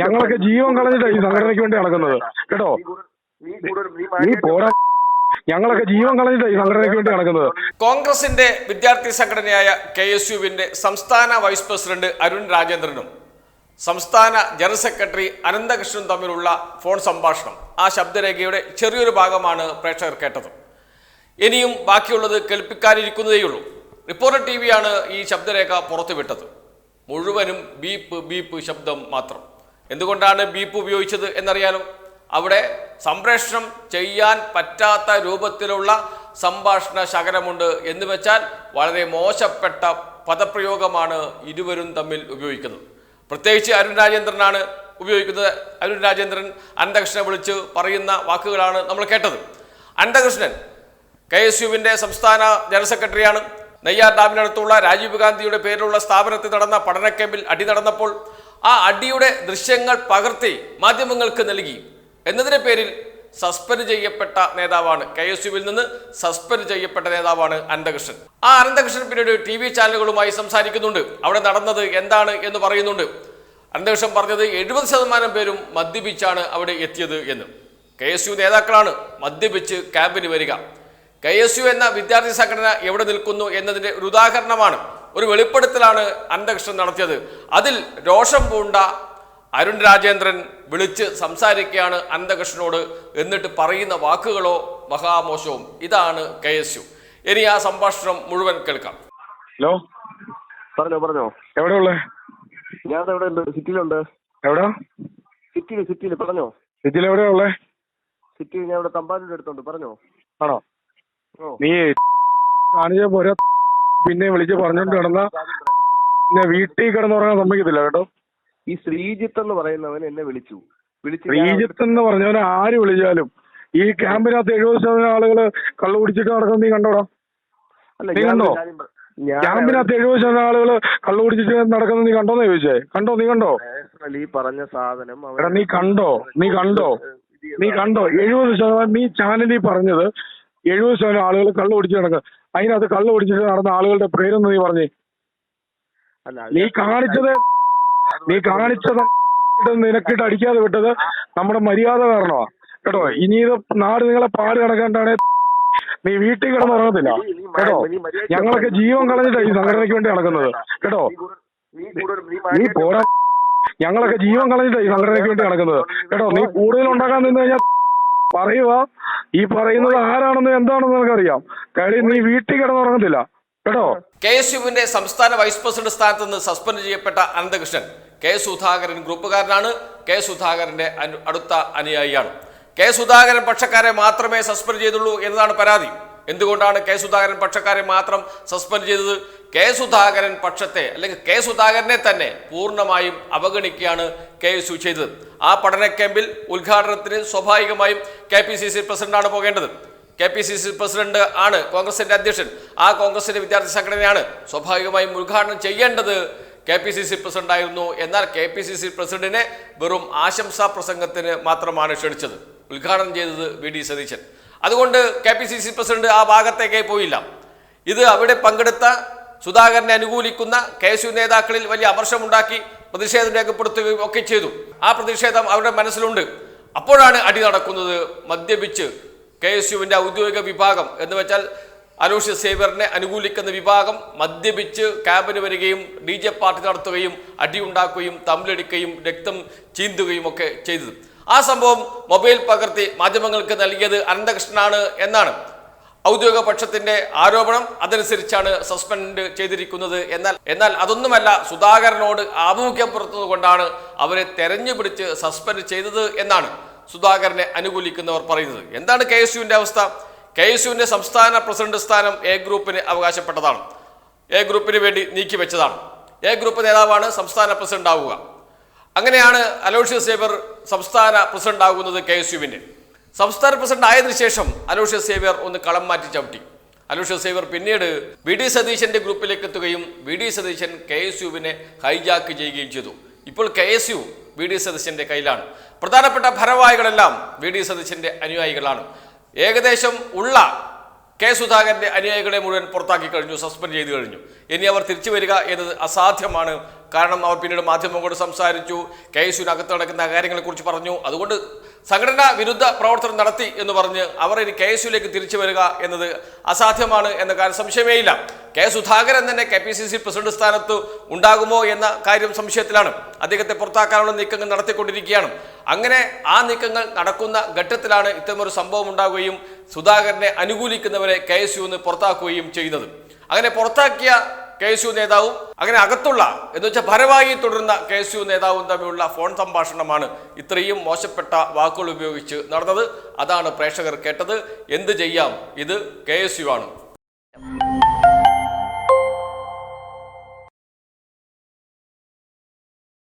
ഞങ്ങളൊക്കെ ജീവൻ കളഞ്ഞിട്ടാണ് ഈ സംഘടനയ്ക്ക് വേണ്ടി നടക്കുന്നത്. കേട്ടോ? നീ പോരാ ഞങ്ങളൊക്കെ ജീവൻ കളഞ്ഞിട്ടാണ് ഈ സംഘടനയ്ക്ക് വേണ്ടി നടക്കുന്നത്. കോൺഗ്രസിന്റെ വിദ്യാർത്ഥി സംഘടനയായ കെ എസ് യുവിന്റെ സംസ്ഥാന വൈസ് പ്രസിഡന്റ് അരുൺ രാജേന്ദ്രനും സംസ്ഥാന ജനറൽ സെക്രട്ടറി അനന്തകൃഷ്ണനും തമ്മിലുള്ള ഫോൺ സംഭാഷണം. ആ ശബ്ദരേഖയുടെ ചെറിയൊരു ഭാഗമാണ് പ്രേക്ഷകർ കേട്ടത്. ഇനിയും ബാക്കിയുള്ളത് കേൾപ്പിക്കാനിരിക്കുന്നതേയുള്ളൂ. റിപ്പോർട്ടർ ടി വിയാണ് ഈ ശബ്ദരേഖ പുറത്തുവിട്ടത്. മുഴുവനും ബീപ്പ് ബീപ്പ് ശബ്ദം മാത്രം. എന്തുകൊണ്ടാണ് ബീപ്പ് ഉപയോഗിച്ചത് എന്നറിയാലോ? അവിടെ സംപ്രേഷണം ചെയ്യാൻ പറ്റാത്ത രൂപത്തിലുള്ള സംഭാഷണ ശകലമുണ്ട്. എന്ന് വെച്ചാൽ വളരെ മോശപ്പെട്ട പദപ്രയോഗമാണ് ഇരുവരും തമ്മിൽ ഉപയോഗിക്കുന്നത്. പ്രത്യേകിച്ച് അരുൺ രാജേന്ദ്രനാണ് ഉപയോഗിക്കുന്നത്. അരുൺ രാജേന്ദ്രൻ അനന്തകൃഷ്ണനെ വിളിച്ച് പറയുന്ന വാക്കുകളാണ് നമ്മൾ കേട്ടത്. അനന്തകൃഷ്ണൻ കെ എസ് യുവിന്റെ സംസ്ഥാന ജനറൽ സെക്രട്ടറിയാണ്. നെയ്യാർ ഡാമിനടുത്തുള്ള രാജീവ് ഗാന്ധിയുടെ പേരിലുള്ള സ്ഥാപനത്തിൽ നടന്ന പഠന ക്യാമ്പിൽ അടി നടന്നപ്പോൾ ആ അടിയുടെ ദൃശ്യങ്ങൾ പകർത്തി മാധ്യമങ്ങൾക്ക് നൽകി. എന്നതിന്റെ പേരിൽ സസ്പെൻഡ് ചെയ്യപ്പെട്ട നേതാവാണ് കെ എസ് യുവിൽ നിന്ന് സസ്പെൻഡ് ചെയ്യപ്പെട്ട നേതാവാണ് അനന്തകൃഷ്ണൻ. ആ അനന്തകൃഷ്ണൻ പിന്നീട് ടി വി ചാനലുകളുമായി സംസാരിക്കുന്നുണ്ട്. അവിടെ നടന്നത് എന്താണ് എന്ന് പറയുന്നുണ്ട്. അനന്തകൃഷ്ണൻ പറഞ്ഞത് എഴുപത് ശതമാനം പേരും മദ്യപിച്ചാണ് അവിടെ എത്തിയത് എന്ന്. കെ എസ് യു നേതാക്കളാണ് മദ്യപിച്ച് ക്യാമ്പിന് വരിക. കെ എസ് യു എന്ന വിദ്യാർത്ഥി സംഘടന എവിടെ നിൽക്കുന്നു എന്നതിന്റെ ഒരു ഉദാഹരണമാണ് ഒരു വെളിപ്പെടുത്തലാണ് അനന്തകൃഷ്ണൻ നടത്തിയത്. അതിൽ രോഷം പൂണ്ട അരുൺ രാജേന്ദ്രൻ വിളിച്ച് സംസാരിക്കുകയാണ് അനന്തകൃഷ്ണനോട് എന്നിട്ട് പറയുന്ന വാക്കുകളോ മഹാമോശവും. ഇതാണ് കെ എസ് യു. ഇനി ആ സംഭാഷണം മുഴുവൻ കേൾക്കാം. ഹലോ? പറഞ്ഞോ പറഞ്ഞോ. എവിടെ ഉള്ളേ ഞാൻ എവിടെ ഉണ്ട്. സിറ്റിയിലുണ്ട്. എവിടെ? സിറ്റിയിൽ സിറ്റിയിൽ പറഞ്ഞോ. സിറ്റിയിൽ എവിടെയാ ഉള്ളേ? സിറ്റിയിൽ ഞാൻ ഇവിടെ തമ്പാനൂർ അടുത്തുണ്ട്. പറഞ്ഞോ. ആണോ? നീ കാണിച്ച പോരാ. പിന്നെ വിളിച്ച് പറഞ്ഞോണ്ട് കിടന്ന പിന്നെ വീട്ടിൽ കിടന്നുറങ്ങാൻ സമ്മതിക്കത്തില്ല കേട്ടോ. ഈ ശ്രീജിത്ത് എന്ന് പറയുന്നവൻ എന്നെ വിളിച്ചു. വിളിച്ചു ശ്രീജിത്ത് എന്ന് പറഞ്ഞവൻ ആര് വിളിച്ചാലും ഈ ക്യാമ്പിനകത്ത് എഴുപത് ശതമാനം ആളുകൾ കള്ളു കുടിച്ചിട്ട് നടക്കുന്നത് നീ കണ്ടോടാ? നീ കണ്ടോ? ക്യാമ്പിനകത്ത് എഴുപത് ശതമാനം ആളുകൾ കള്ളു കുടിച്ചിട്ട് നടക്കുന്നത് നീ കണ്ടോന്ന് ചോദിച്ചേ? കണ്ടോ? നീ കണ്ടോ? ഈ പറഞ്ഞ സാധനം എടാ നീ കണ്ടോ? നീ കണ്ടോ? നീ കണ്ടോ? എഴുപത് ശതമാനം നീ ചാനലിൽ പറഞ്ഞത് എഴുപത് ശതമാനം ആളുകൾ കള്ളു കുടിച്ച് നടക്കുക അതിനകത്ത് കള്ളു പിടിച്ചിട്ട് നടന്ന ആളുകളുടെ പേരെന്ന് നീ പറഞ്ഞു. നീ കാണിച്ചത് നീ കാണിച്ചത് നിനക്കിട്ട് അടിക്കാതെ വിട്ടത് നമ്മുടെ മര്യാദ കാരണമാ. കേട്ടോ ഇനി ഇത് നാട് നിങ്ങളെ പാട് കിടക്കേണ്ടാണ് നീ വീട്ടിൽ കിടന്നുറങ്ങത്തില്ല കേട്ടോ ഞങ്ങളൊക്കെ ജീവൻ കളഞ്ഞിട്ടാണ് ഈ സംഘടനയ്ക്ക് വേണ്ടി നടക്കുന്നത്. കേട്ടോ നീ പോരാ. ഞങ്ങളൊക്കെ ജീവൻ കളഞ്ഞിട്ടാണ് ഈ സംഘടനയ്ക്ക് വേണ്ടി നടക്കുന്നത്. കേട്ടോ നീ കൂടുതൽ ഉണ്ടാക്കാൻ നിന്ന് കഴിഞ്ഞാൽ പറയുക. ഈ പറയുന്നത് ആരാണെന്ന് എന്താണെന്ന് നിനക്കറിയാം. കാര്യം നീ വീട്ടിൽ കിടന്നുറങ്ങത്തില്ല. കേട്ടോ? കെ. എസ്. യുവിന്റെ സംസ്ഥാന വൈസ് പ്രസിഡന്റ് സ്ഥാനത്ത് നിന്ന് സസ്പെൻഡ് ചെയ്യപ്പെട്ട അനന്തകൃഷ്ണൻ കെ. സുധാകരൻ ഗ്രൂപ്പുകാരനാണ്. കെ. സുധാകരന്റെ അടുത്ത അനുയായിയാണ്. കെ. സുധാകരൻ പക്ഷക്കാരെ മാത്രമേ സസ്പെൻഡ് ചെയ്തുള്ളൂ എന്നതാണ് പരാതി. എന്തുകൊണ്ടാണ് കെ സുധാകരൻ പക്ഷക്കാരെ മാത്രം സസ്പെൻഡ് ചെയ്തത്? കെ സുധാകരൻ പക്ഷത്തെ അല്ലെങ്കിൽ കെ സുധാകരനെ തന്നെ പൂർണമായും അവഗണിക്കുകയാണ് കെ എസ് യു ചെയ്തത്. ആ പഠന ക്യാമ്പിൽ ഉദ്ഘാടനത്തിന് സ്വാഭാവികമായും കെ പി സി സി പ്രസിഡന്റാണ് പോകേണ്ടത്. K P C C president ആണ് കോൺഗ്രസിന്റെ അധ്യക്ഷൻ. ആ കോൺഗ്രസിന്റെ വിദ്യാർത്ഥി സംഘടനയാണ് സ്വാഭാവികമായും ഉദ്ഘാടനം ചെയ്യേണ്ടത് K P C C president ആയിരുന്നു എന്നാൽ കെ പി സി സി പ്രസിഡന്റിനെ വെറും ആശംസാ പ്രസംഗത്തിന് മാത്രമാണ് ക്ഷണിച്ചത്. ഉദ്ഘാടനം ചെയ്തത് വി ഡി സതീശൻ. അതുകൊണ്ട് K P C C president ആ ഭാഗത്തേക്കേ പോയില്ല. ഇത് അവിടെ പങ്കെടുത്ത സുധാകരനെ അനുകൂലിക്കുന്ന കെ എസ് യു നേതാക്കളിൽ വലിയ അമർഷമുണ്ടാക്കി പ്രതിഷേധം രേഖപ്പെടുത്തുകയും ഒക്കെ ചെയ്തു. ആ പ്രതിഷേധം അവരുടെ മനസ്സിലുണ്ട്. അപ്പോഴാണ് അടി നടക്കുന്നത് മദ്യപിച്ച് കെ എസ് യുവിന്റെ ഔദ്യോഗിക വിഭാഗം എന്ന് വെച്ചാൽ അലോഷ്യ സേവറിനെ അനുകൂലിക്കുന്ന വിഭാഗം മദ്യപിച്ച് ക്യാമ്പിന് വരികയും ഡി ജെ പാർട്ടി നടത്തുകയും അടിയുണ്ടാക്കുകയും തമ്മിലടിക്കുകയും രക്തം ചീന്തുകയും ഒക്കെ ചെയ്തത്. ആ സംഭവം മൊബൈൽ പകർത്തി മാധ്യമങ്ങൾക്ക് നൽകിയത് അനന്തകൃഷ്ണനാണ് എന്നാണ്. ഔദ്യോഗിക പക്ഷത്തിന്റെ ആരോപണം അതനുസരിച്ചാണ് സസ്പെൻഡ് ചെയ്തിരിക്കുന്നത് എന്നാൽ എന്നാൽ അതൊന്നുമല്ല സുധാകരനോട് ആഭിമുഖ്യം പുറത്തുകൊണ്ടാണ് അവരെ തെരഞ്ഞുപിടിച്ച് സസ്പെൻഡ് ചെയ്തത് എന്നാണ് സുധാകരനെ അനുകൂലിക്കുന്നവർ പറയുന്നത്. എന്താണ് കെ എസ് യുവിന്റെ അവസ്ഥ? കെ എസ് യുവിന്റെ സംസ്ഥാന പ്രസിഡന്റ് സ്ഥാനം എ ഗ്രൂപ്പിന് അവകാശപ്പെട്ടതാണ്. എ ഗ്രൂപ്പിന് വേണ്ടി നീക്കിവെച്ചതാണ്. എ ഗ്രൂപ്പ് നേതാവാണ് സംസ്ഥാന പ്രസിഡന്റ് ആവുക അങ്ങനെയാണ് അലോഷ്യസ് സേവർ സംസ്ഥാന പ്രസിഡന്റ് ആകുന്നത് കെ എസ് യുവിന്റെ സംസ്ഥാന പ്രസിഡന്റ് ആയതിനു ശേഷം അലോഷ്യസ് സേവ്യർ ഒന്ന് കളം മാറ്റി ചവിട്ടി. അലോഷ്യസ് സേവ്യർ പിന്നീട് വി ഡി സതീശന്റെ ഗ്രൂപ്പിലേക്ക് എത്തുകയും V D Satheesan K S യുവിനെ hijack ചെയ്യുകയും ചെയ്തു. ഇപ്പോൾ K S U V D സതീശന്റെ കയ്യിലാണ്. പ്രധാനപ്പെട്ട ഭരവാഹികളെല്ലാം വി ഡി സതീശന്റെ അനുയായികളാണ്. ഏകദേശം ഉള്ള കെ സുധാകരന്റെ അനുയായികളെ മുഴുവൻ പുറത്താക്കി കഴിഞ്ഞു സസ്പെൻഡ് ചെയ്തു കഴിഞ്ഞു. ഇനി അവർ തിരിച്ചു വരിക എന്നത് അസാധ്യമാണ് കാരണം അവർ പിന്നീട് മാധ്യമങ്ങളോട് സംസാരിച്ചു. കെ എസ് യുവിനകത്ത് നടക്കുന്ന കാര്യങ്ങളെക്കുറിച്ച് പറഞ്ഞു. അതുകൊണ്ട് സംഘടനാ വിരുദ്ധ പ്രവർത്തനം നടത്തി എന്ന് പറഞ്ഞ് അവർ ഇനി കെ എസ് യുലേക്ക് തിരിച്ചു വരിക എന്നത് അസാധ്യമാണ് എന്ന കാര്യം സംശയമേയില്ല. കെ സുധാകരൻ തന്നെ K P C C president സ്ഥാനത്ത് ഉണ്ടാകുമോ എന്ന കാര്യം സംശയത്തിലാണ്. അദ്ദേഹത്തെ പുറത്താക്കാനുള്ള നീക്കങ്ങൾ നടത്തിക്കൊണ്ടിരിക്കുകയാണ്. അങ്ങനെ ആ നീക്കങ്ങൾ നടക്കുന്ന ഘട്ടത്തിലാണ് ഇത്തരമൊരു സംഭവം ഉണ്ടാകുകയും സുധാകരനെ അനുകൂലിക്കുന്നവരെ കെ എസ് യു പുറത്താക്കുകയും ചെയ്യുന്നത്. അങ്ങനെ പുറത്താക്കിയ കെ എസ് യു നേതാവും അങ്ങനെ അകത്തുള്ള എന്ന് വെച്ചാൽ ഭരവായി തുടരുന്ന കെ എസ് യു നേതാവും തമ്മിലുള്ള ഫോൺ സംഭാഷണമാണ് ഇത്രയും മോശപ്പെട്ട വാക്കുകൾ ഉപയോഗിച്ച് നടന്നത്. അതാണ് പ്രേക്ഷകർ കേട്ടത്. എന്ത് ചെയ്യാം? ഇത് കെ എസ് യു ആണ്.